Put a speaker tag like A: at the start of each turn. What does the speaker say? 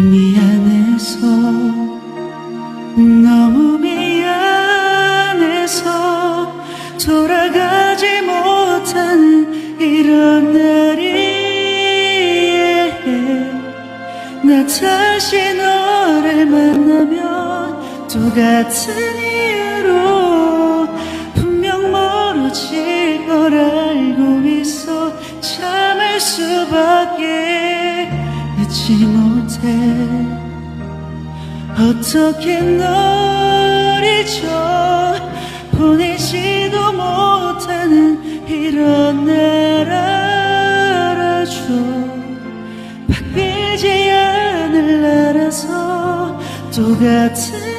A: 미안해서 너무 미안해서 돌아가지 못하는 이런 날이 나 다시 너를 만나면 똑같은 이유로 분명 멀어질 걸 알고 있어. 참을 수밖에 잊지 못해. 어떻게 널 잊어 보내지도 못하는 이런 날 알아줘 바뀌지 않을 알아서 똑같은